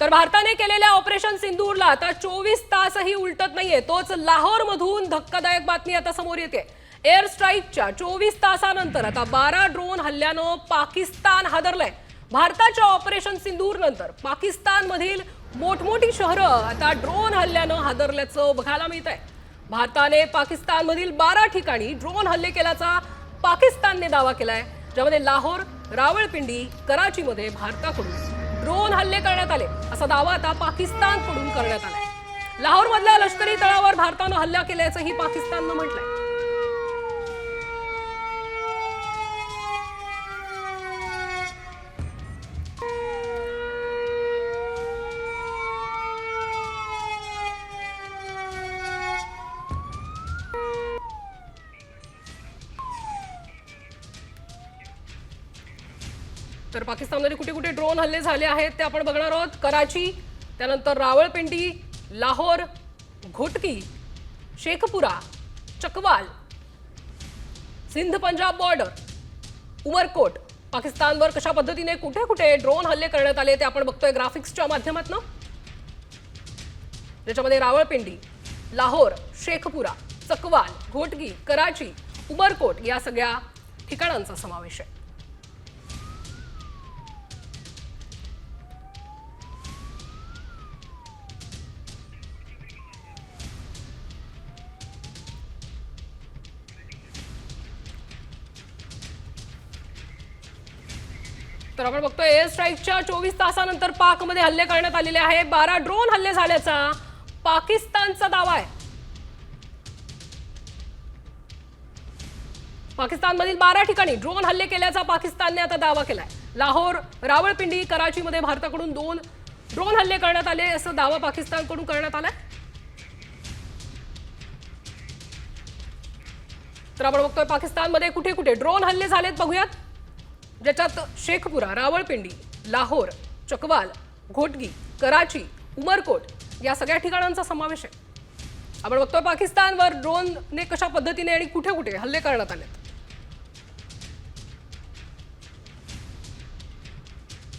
तर भारताने केलेल्या ऑपरेशन सिंदूरला आता चोवीस तासही उलटत नाहीये. तोच लाहोर मधून धक्कादायक बातमी आता समोर येते. एअर स्ट्राईकच्या चोवीस तासानंतर आता बारा ड्रोन हल्ल्यानं पाकिस्तान हादरलंय. भारताच्या ऑपरेशन सिंदूर नंतर पाकिस्तान मधील मोठमोठी शहरं आता ड्रोन हल्ल्यानं हादरल्याचं बघायला मिळत आहे भारताने पाकिस्तानमधील बारा ठिकाणी ड्रोन हल्ले केल्याचा पाकिस्तानने दावा केलाय. ज्यामध्ये लाहोर रावळपिंडी कराचीमध्ये भारताकडून. ड्रोन हल्ले करण्यात आले. असा दावा आता पाकिस्तानकडून करण्यात आला लाहोर मधल्या लष्करी तळावर भारतानं हल्ला केल्याचंही पाकिस्ताननं म्हटलंय. तर पाकिस्तानमध्ये कुठे कुठे ड्रोन हल्ले झाले आहेत ते आपण बघणार आहोत. कराची त्यानंतर रावळपिंडी लाहोर घोटकी शेखपुरा चकवाल सिंध पंजाब बॉर्डर उमरकोट. पाकिस्तानवर कशा पद्धतीने कुठे कुठे ड्रोन हल्ले करण्यात आले ते आपण बघतोय ग्राफिक्सच्या माध्यमातून. ज्याच्यामध्ये रावळपिंडी लाहोर शेखपुरा चकवाल घोटगी कराची उमरकोट या सगळ्या ठिकाणांचा समावेश आहे. तर आपण बघतोय एअर स्ट्राईकच्या चोवीस तासानंतर पाकमध्ये हल्ले करण्यात आलेले आहे बारा ड्रोन हल्ले झाल्याचा पाकिस्तानचा दावा आहे. पाकिस्तानमधील बारा ठिकाणी ड्रोन हल्ले केल्याचा पाकिस्तानने आता दावा केलाय. लाहोर रावळपिंडी कराचीमध्ये भारताकडून दोन ड्रोन हल्ले करण्यात आले असं दावा पाकिस्तानकडून करण्यात आलाय. तर आपण बघतोय पाकिस्तानमध्ये कुठे कुठे ड्रोन हल्ले झालेत बघूयात. ज्याच्यात शेखपुरा रावळपिंडी लाहोर चकवाल घोटगी कराची उमरकोट या सगळ्या ठिकाणांचा समावेश आहे. आपण बघतोय पाकिस्तानवर ड्रोनने कशा पद्धतीने आणि कुठे कुठे हल्ले करण्यात आलेत.